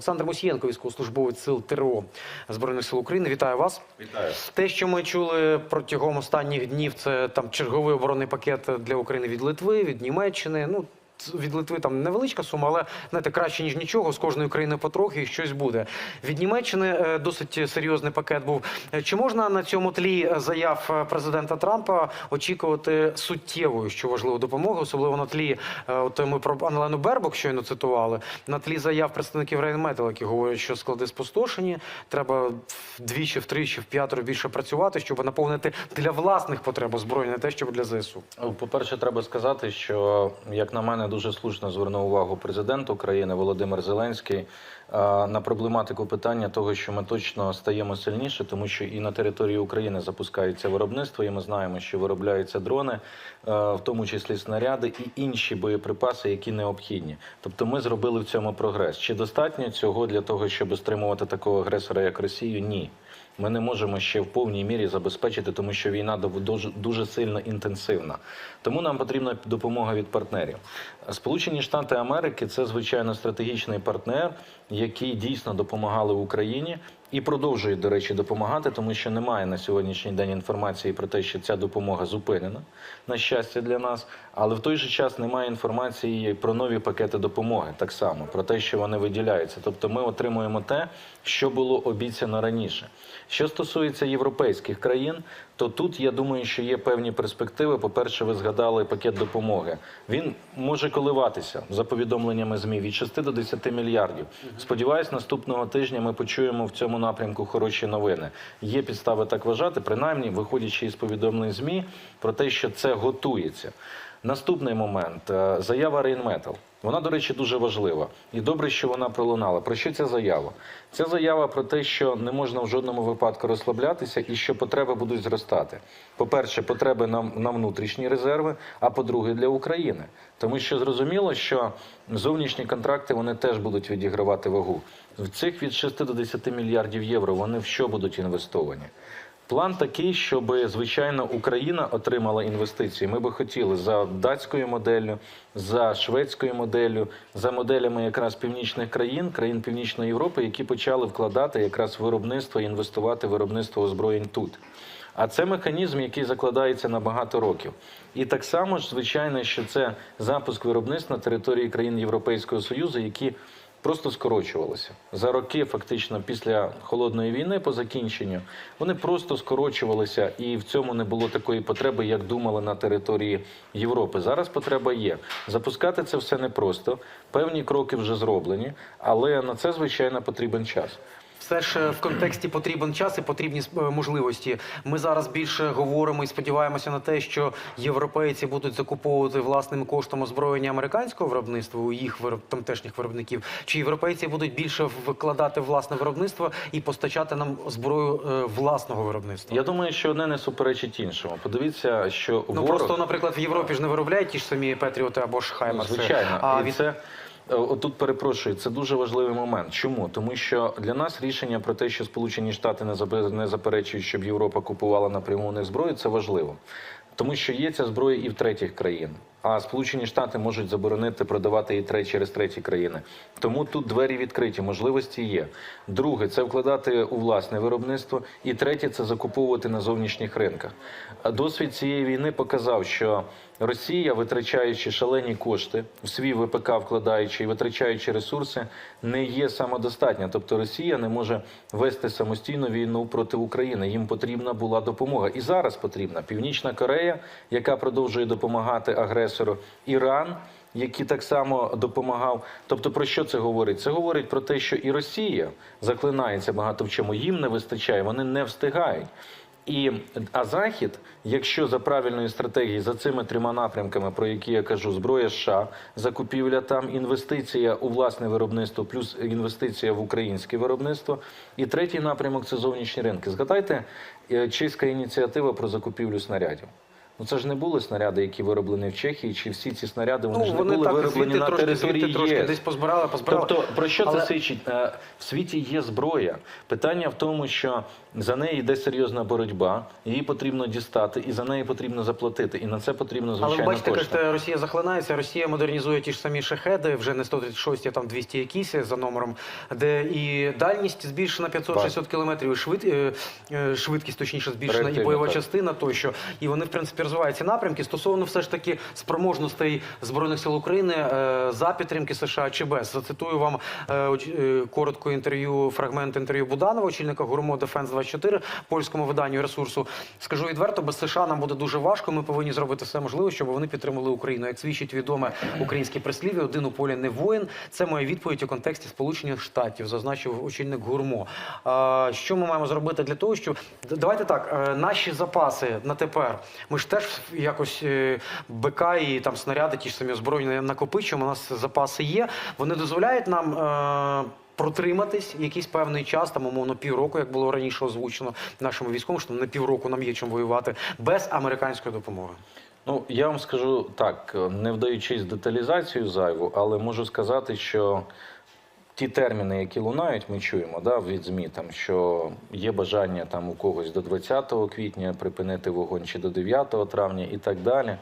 Олександр Мусієнко, військовослужбовець сил ТРО Збройних сил України. Вітаю вас. Вітаю. Те, що ми чули протягом останніх днів, це там черговий оборонний пакет для України від Литви, від Німеччини. Ну від Литви там невеличка сума, але знаєте, краще ніж нічого. З кожної країни потрохи і щось буде. Від Німеччини е, досить серйозний пакет був. Е, Чи можна на цьому тлі е, заяв президента Трампа очікувати суттєвої, що важливо, допомоги, особливо на тлі, от ми про Анелену Бербок щойно цитували, на тлі заяв представників Рейнметал, які говорять, що склади спустошені, треба вдвічі, втричі, в п'ятеро більше працювати, щоб наповнити для власних потреб озброєння, те, щоб для ЗСУ. Ну, По-перше, треба сказати, що, як на мене, дуже слушно звернув увагу президент України Володимир Зеленський на проблематику питання того, що ми точно стаємо сильніше, тому що і на території України запускається виробництво, і ми знаємо, що виробляються дрони, е, в тому числі снаряди і інші боєприпаси, які необхідні. Тобто, ми зробили в цьому прогрес. Чи достатньо цього для того, щоб стримувати такого агресора, як Росію? Ні. Ми не можемо ще в повній мірі забезпечити, тому що війна дуже, дуже сильно інтенсивна. Тому нам потрібна допомога від партнерів. Сполучені Штати Америки це звичайно стратегічний партнер, який дійсно допомагали Україні і продовжують, до речі, допомагати, тому що немає на сьогоднішній день інформації про те, що ця допомога зупинена, на щастя для нас. Але в той же час немає інформації про нові пакети допомоги, так само про те, що вони виділяються. Тобто ми отримуємо те, що було обіцяно раніше. Що стосується європейських країн, то тут я думаю, що є певні перспективи. По-перше, ви згадали пакет допомоги. Він може коливатися за повідомленнями ЗМІ від 6 до 10 мільярдів. Сподіваюсь, наступного тижня ми почуємо в цьому напрямку хороші новини. Є підстави так вважати, принаймні виходячи із повідомлень ЗМІ про те, що це готується. Наступний момент е, заява Рейнметал. Вона, до речі, дуже важлива. І добре, що вона пролунала. Про що ця заява? Ця заява про те, що не можна в жодному випадку розслаблятися і що потреби будуть зростати. По-перше, потреби на, на внутрішні резерви, а по-друге, для України. Тому що зрозуміло, що зовнішні контракти вони теж будуть відігравати вагу. В цих від 6 до 10 мільярдів євро вони в що будуть інвестовані? План такий, щоб звичайно Україна отримала інвестиції. Ми би хотіли за датською моделлю, за шведською моделлю, за моделями якраз північних країн, країн Північної Європи, які почали вкладати якраз виробництво і інвестувати в виробництво озброєнь тут. А це механізм, який закладається на багато років. І так само ж, звичайно, що це запуск виробництва на території країн Європейського Союзу, які просто скорочувалися за роки, фактично після холодної війни, по закінченню, вони просто скорочувалися, і в цьому не було такої потреби, як думали на території Європи. Зараз потреба є. Запускати це все непросто. Певні кроки вже зроблені, але на це звичайно потрібен час. Все ж е, в контексті потрібен час і потрібні е, можливості. Ми зараз більше говоримо і сподіваємося на те, що європейці будуть закуповувати власним коштом озброєння американського виробництва у їх тамтешніх виробників. Чи європейці будуть більше вкладати власне виробництво і постачати нам зброю е, власного виробництва? Я думаю, що одне не суперечить іншому. Подивіться, що Ну ворог... просто, наприклад, в Європі ж не виробляють ті ж самі Петріоти або ж Хаймерси. Звичайно, А і від це отут перепрошую. Це дуже важливий момент. Чому? Тому що для нас рішення про те, що Сполучені Штати не не заперечують, щоб Європа купувала напряму них зброю, це важливо. Тому що є ця зброя і в третіх країн. А Сполучені Штати можуть заборонити продавати треть через треті країни. Тому тут двері відкриті, можливості є. Друге це вкладати у власне виробництво. І третє це закуповувати на зовнішніх ринках. Досвід цієї війни показав, що Росія, витрачаючи шалені кошти в свій ВПК, вкладаючи і витрачаючи ресурси, не є самодостатня. Тобто Росія не може вести самостійну війну проти України. Їм потрібна була допомога. І зараз потрібна Північна Корея, яка продовжує допомагати агресору, Іран. Який так само допомагав. Тобто, про що це говорить? Це говорить про те, що і Росія заклинається багато в чому, їм не вистачає, вони не встигають. І а захід, якщо за правильної стратегії, за цими трьома напрямками, про які я кажу, зброя США, закупівля там, інвестиція у власне виробництво, плюс інвестиція в українське виробництво. І третій напрямок це зовнішні ринки. Згадайте, е, чеська ініціатива про закупівлю снарядів. Ну це ж не були снаряди, які вироблені в Чехії, чи всі ці снаряди вони ж Ну, не вони були так вироблені на трошки, території звідти трошки ЄС. десь позбирали, позбирали. Тобто, про що Але- це свідчить? Е, В світі є зброя. Питання в тому, що за неї йде серйозна боротьба, її потрібно дістати, і за неї потрібно заплатити. І на це потрібно Але ви бачите, кошти. кажете, Росія захлинається, Росія модернізує ті ж самі шахеди, вже не 136, а там 200 якісь за номером, де і дальність збільшена 500-600 кілометрів, і швид, е, е, швидкість точніше збільшена, і бойова так. частина тощо. І вони, в принципі, розвивають ці напрямки. Стосовно все ж таки спроможностей Збройних сил України е, за підтримки США чи без. Зацитую вам е, е, коротко інтерв'ю, фрагмент інтерв'ю Буданова, очільника ГУРМО Дефенс 24 польському виданню ресурсу. Скажу відверто, без США нам буде дуже важко. Ми повинні зробити все можливе, щоб вони підтримали Україну. Як свідчить відоме українське прислів'я, один у полі не воїн. Це моя відповідь у контексті Сполучених Штатів, зазначив очільник ГУРМО. Що ми маємо зробити для того, щоб давайте так, е, наші запаси на тепер. Ми ж теж якось е, БК і там снаряди, ті ж самі озброєння накопичуємо. У нас запаси є. Вони дозволяють нам. е, Протриматись якийсь певний час, там умовно півроку, як було раніше озвучено нашому військовому, що на півроку нам є чим воювати без американської допомоги. Ну, я вам скажу так, не вдаючись деталізацію зайву, але можу сказати, що ті терміни, які лунають, ми чуємо да, від ЗМІ, там, що є бажання там, у когось до 20 квітня припинити вогонь чи до 9 травня і так далі.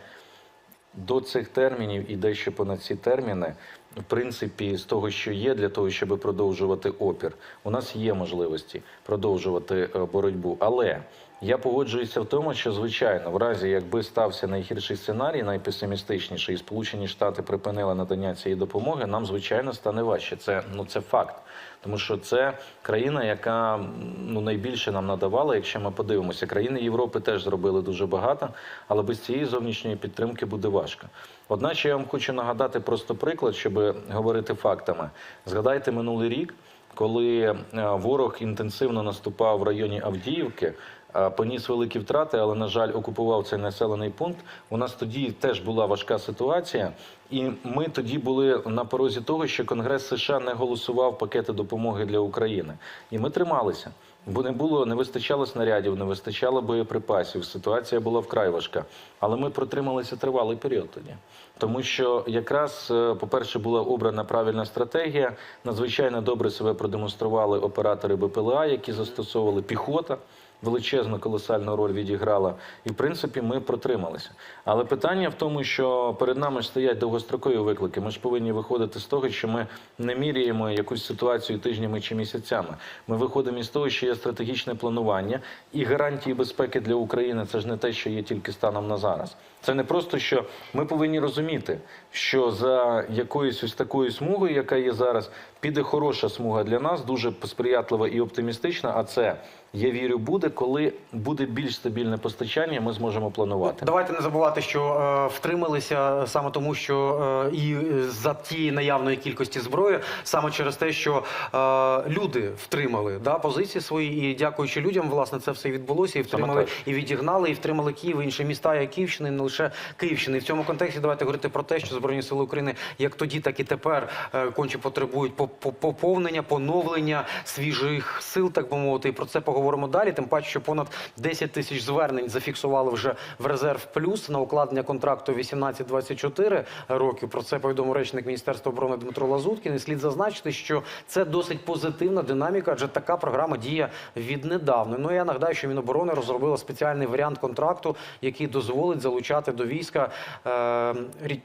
До цих термінів і дещо понад ці терміни, в принципі, з того, що є для того, щоб продовжувати опір, у нас є можливості продовжувати е, боротьбу. Але я погоджуюся в тому, що звичайно, в разі якби стався найгірший сценарій, найпесимістичніший, і Сполучені Штати припинили надання цієї допомоги, нам звичайно стане важче. Це ну це факт. Тому що це країна, яка ну найбільше нам надавала. Якщо ми подивимося, країни Європи теж зробили дуже багато, але без цієї зовнішньої підтримки буде важко. Одначе я вам хочу нагадати просто приклад, щоб говорити фактами. Згадайте минулий рік, коли е, ворог інтенсивно наступав в районі Авдіївки. Е, Поніс великі втрати, але на жаль, окупував цей населений пункт. У нас тоді теж була важка ситуація, і ми тоді були на порозі того, що Конгрес США не голосував пакети допомоги для України, і ми трималися. Бо не було, не вистачало снарядів, не вистачало боєприпасів. Ситуація була вкрай важка. Але ми протрималися тривалий період тоді. Тому що якраз, е, по-перше, була обрана правильна стратегія. Надзвичайно добре себе продемонстрували оператори БПЛА, які застосовували піхота. Величезну колосальну роль відіграла, і в принципі ми протрималися. Але питання в тому, що перед нами стоять довгострокові виклики. Ми ж повинні виходити з того, що ми не міряємо якусь ситуацію тижнями чи місяцями. Ми виходимо із того, що є стратегічне планування і гарантії безпеки для України. Це ж не те, що є тільки станом на зараз. Це не просто що ми повинні розуміти, що за якоюсь ось такою смугою, яка є зараз, піде хороша смуга для нас, дуже сприятлива і оптимістична. А це я вірю, буде, коли буде більш стабільне постачання, ми зможемо планувати. Давайте не забувати, що е, втрималися саме тому, що е, і за ті наявної кількості зброї, саме через те, що е, люди втримали да, позиції свої, і дякуючи людям, власне, це все відбулося, і втримали, і відігнали, і втримали Київ, і інші міста, як Київщини, не лише Київщини. І в цьому контексті давайте говорити про те, що збройні сили України як тоді, так і тепер е, конче потребують по- по- поповнення, поновлення свіжих сил, так би мовити. І про це поговоримо далі. Тим паче, що понад 10 тисяч звернень зафіксували вже в резерв плюс на укладення контракту 18-24 років. Про це повідомив речник Міністерства оборони Дмитро Лазуткін. І слід зазначити, що це досить позитивна динаміка, адже така програма діє віднедавна. Ну я нагадаю, що Міноборони розробила спеціальний варіант контракту, який дозволить залучати до війська е,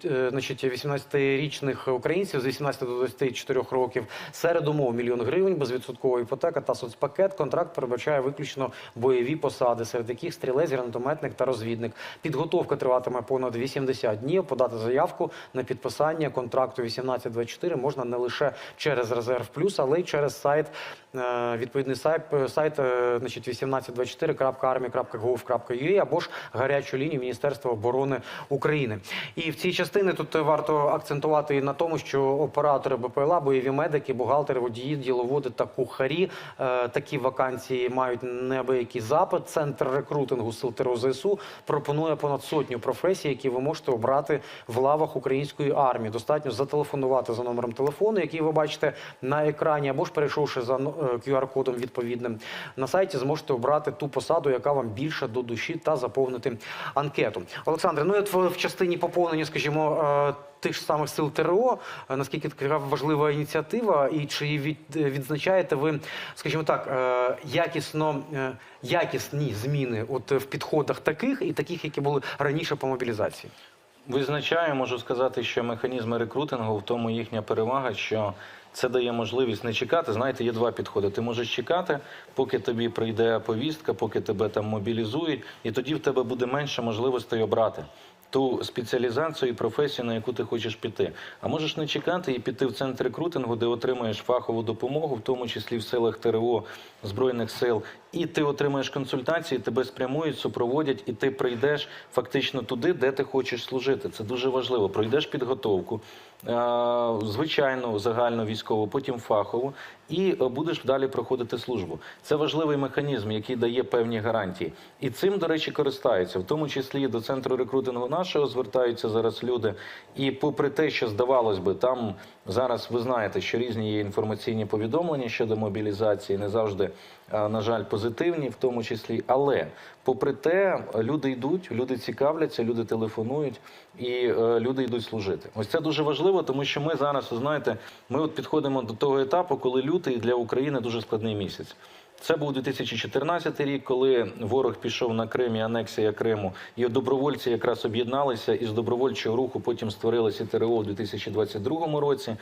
е, значить, 18-річних українців з 18 до 24 років серед умов мільйон гривень, безвідсоткова іпотека та соцпакет. Контракт передбачає виключно бойові посади, серед яких стрілець, гранатометник та розвідник. Підготовка триватиме понад 80 днів. Подати заявку на підписання контракту 1824 можна не лише через резерв плюс, але й через сайт. е, Відповідний сайт, сайт е, значить, 1824.army.gov.ua або ж гарячу лінію Міністерства оборони України. І в цій частині тут варто акцентувати на тому, що оператори БПЛА, бойові медики, бухгалтери, водії, діловоди та кухарі е, такі вакансії мають неабиякий запит. Центр рекрутингу сил ТРО ЗСУ пропонує понад сотню професій, які ви можете обрати в лавах української армії. Достатньо зателефонувати за номером телефону, який ви бачите на екрані, або ж перейшовши за ну, е, QR-кодом відповідним на сайті, зможете обрати ту посаду, яка вам більше до душі, та заповнити анкету. Олександре, ну і в, частині поповнення, скажімо. Е, Тих ж самих сил ТРО, е, наскільки така важлива ініціатива, і чи від, відзначаєте ви, скажімо так, е, якісно е, якісні зміни от в підходах таких і таких, які були раніше по мобілізації? Визначаю, можу сказати, що механізми рекрутингу в тому їхня перевага, що це дає можливість не чекати. Знаєте, є два підходи. Ти можеш чекати, поки тобі прийде повістка, поки тебе там мобілізують, і тоді в тебе буде менше можливостей обрати. Ту спеціалізацію і професію, на яку ти хочеш піти. А можеш не чекати і піти в центр рекрутингу, де отримаєш фахову допомогу, в тому числі в силах ТРО Збройних сил, і ти отримаєш консультації, тебе спрямують, супроводять, і ти прийдеш фактично туди, де ти хочеш служити. Це дуже важливо. Пройдеш підготовку, е, звичайну загальну військову, потім фахову, і е, будеш далі проходити службу. Це важливий механізм, який дає певні гарантії. І цим, до речі, користаються, в тому числі до центру рекрутингу нашого звертаються зараз люди. І попри те, що здавалось би, там зараз ви знаєте, що різні є інформаційні повідомлення щодо мобілізації, не завжди, е, на жаль, позитивні, в тому числі. Але попри те, люди йдуть, люди цікавляться, люди телефонують і е, люди йдуть служити. Ось це дуже важливо, тому що ми зараз, знаєте, ми от підходимо до того етапу, коли лютий для України дуже складний місяць. Це був 2014 рік, коли ворог пішов на Крим і анексія Криму, і добровольці якраз об'єдналися і з добровольчого руху потім створилися ТРО у 2022 році.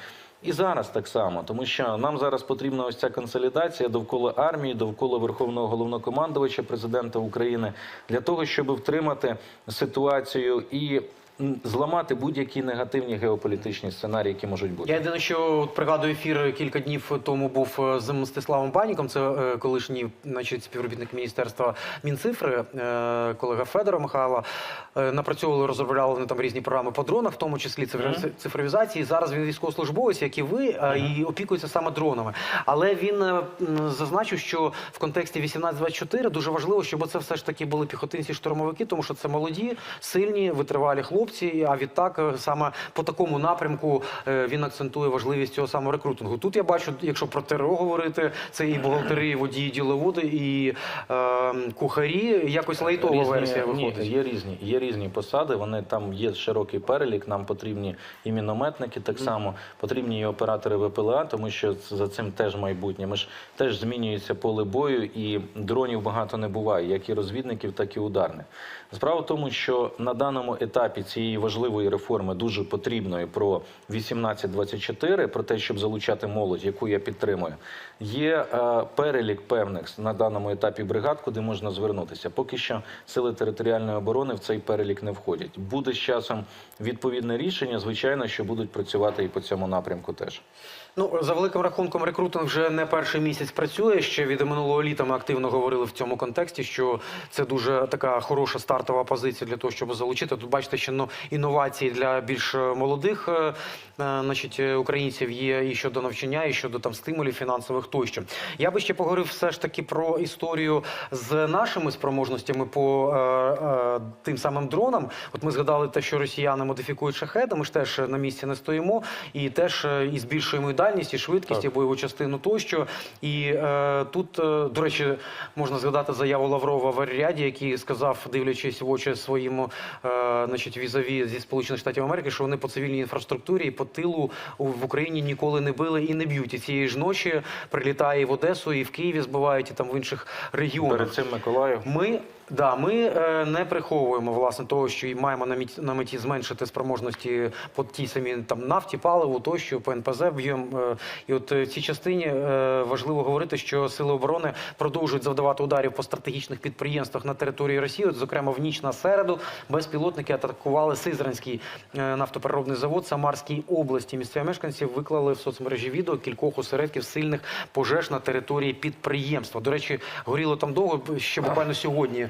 І зараз так само, тому що нам зараз потрібна ось ця консолідація довкола армії, довкола Верховного головнокомандувача президента України для того, щоб втримати ситуацію і зламати будь-які негативні геополітичні сценарії, які можуть бути. Я єдине, що пригадую ефір кілька днів тому був е, з Мстиславом Баніком, це е, колишній значить, співробітник міністерства Мінцифри, е, колега Федора Михайла. Напрацьовували, розробляли вони там різні програми по дронах, в тому числі цифровізації. Зараз він військовослужбовець, як і ви, е, і опікується саме дронами. Але він зазначив, що в контексті 1824 дуже важливо, щоб це все ж таки були піхотинці-штурмовики, тому що це молоді, сильні, витривалі хлопці. А відтак е, саме по такому напрямку е, він акцентує важливість цього самого рекрутингу. Тут я бачу, якщо про ТРО говорити, це і бухгалтери, і водії, діловоди, і е, кухарі. Якось лайтова версія ні, є різні, є різні посади. Вони там є широкий перелік. Нам потрібні і мінометники, так само потрібні і оператори ВПЛА, тому що за цим теж майбутнє. Ми ж теж змінюється поле бою, і дронів багато не буває, як і розвідників, так і ударних. Справа в тому, що на даному етапі цієї важливої реформи, дуже потрібної про 18-24, про те, щоб залучати молодь, яку я підтримую, є е, перелік певних на даному етапі бригад, куди можна звернутися. Поки що сили територіальної оборони в цей перелік не входять. Буде з часом відповідне рішення. Звичайно, що будуть працювати і по цьому напрямку теж. Ну за великим рахунком, рекрутинг вже не перший місяць працює. Ще від минулого літа ми активно говорили в цьому контексті, що це дуже така хороша стартова позиція для того, щоб залучити. Тут бачите, що ну, інновації для більш е, молодих е, е, значить, українців є і щодо навчання, і щодо там стимулів фінансових тощо. Я би ще поговорив все ж таки про історію з нашими спроможностями по е, е, тим самим дронам. От ми згадали те, що росіяни модифікують шахеди. Ми ж теж на місці не стоїмо, і теж і збільшуємо дальність, і швидкість, Так. і бойову частину тощо. І е, тут, е, до речі, можна згадати заяву Лаврова в Аріаді, який сказав, дивлячись в очі своєму е, значить, візаві зі Сполучених Штатів Америки, що вони по цивільній інфраструктурі і по тилу в Україні ніколи не били і не б'ють. І цієї ж ночі прилітає і в Одесу, і в Києві збивають, і там в інших регіонах. Перед цим Миколаїв. Ми да, ми е, не приховуємо власне того, що і маємо на меті, на меті зменшити спроможності по тій самій там нафті, паливу, тощо по б'ємо. Е, і от е, в цій частині е, важливо говорити, що сили оборони продовжують завдавати ударів по стратегічних підприємствах на території Росії. От, зокрема, в ніч на середу безпілотники атакували Сизранський е, нафтопереробний завод Самарській області. Місцеві мешканці виклали в соцмережі відео кількох осередків сильних пожеж на території підприємства. До речі, горіло там довго. Ще буквально сьогодні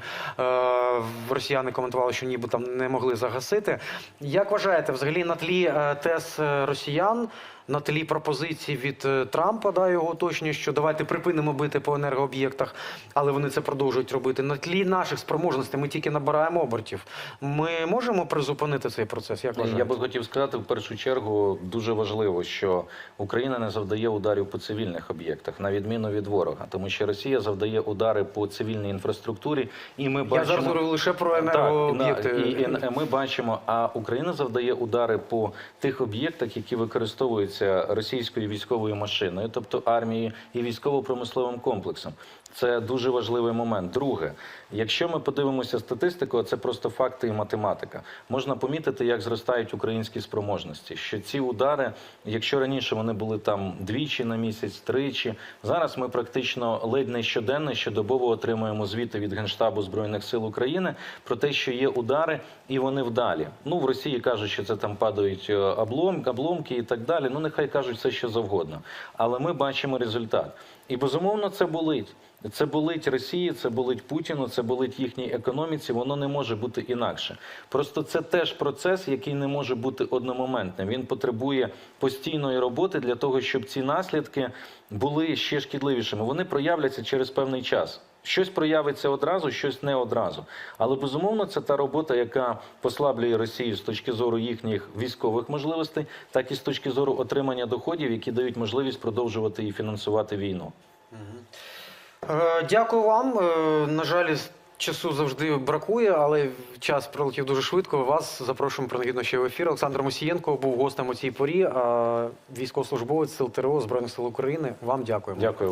росіяни коментували, що ніби там не могли загасити. Як вважаєте, взагалі на тлі тес тез е, росіян на тлі пропозицій від е, Трампа, да, його уточнює, що давайте припинимо бити по енергооб'єктах, але вони це продовжують робити. На тлі наших спроможностей ми тільки набираємо обертів. Ми можемо призупинити цей процес. Як вважаєте? Я би хотів сказати в першу чергу дуже важливо, що Україна не завдає ударів по цивільних об'єктах, на відміну від ворога, тому що Росія завдає удари по цивільній інфраструктурі, і ми Я зараз говорю лише про Так, енергооб'єкти. і, і, і ми бачимо, а Україна завдає удари по тих об'єктах, які використовуються російською військовою машиною, тобто армією і військово-промисловим комплексом. Це дуже важливий момент. Друге, якщо ми подивимося статистику, це просто факти і математика. Можна помітити, як зростають українські спроможності. Що ці удари, якщо раніше вони були там двічі на місяць, тричі, зараз ми практично ледь не щоденно, щодобово отримуємо звіти від Генштабу Збройних сил України про те, що є удари, і вони вдалі. Ну в Росії кажуть, що це там падають е, обломки і так далі. Ну нехай кажуть все, що завгодно. Але ми бачимо результат. І безумовно це болить. Це болить Росії, це болить Путіну, це болить їхній економіці. Воно не може бути інакше. Просто це теж процес, який не може бути одномоментним. Він потребує постійної роботи для того, щоб ці наслідки були ще шкідливішими. Вони проявляться через певний час. Щось проявиться одразу, щось не одразу. Але безумовно, це та робота, яка послаблює Росію з точки зору їхніх військових можливостей, так і з точки зору отримання доходів, які дають можливість продовжувати і фінансувати війну. Е, Дякую вам. Е, На жаль, часу завжди бракує, але час пролетів дуже швидко. Вас запрошуємо принагідно ще в ефір. Олександр Мусієнко був гостем у цій порі. Військовослужбовець сил ТРО Збройних сил України. Вам дякуємо. Дякую.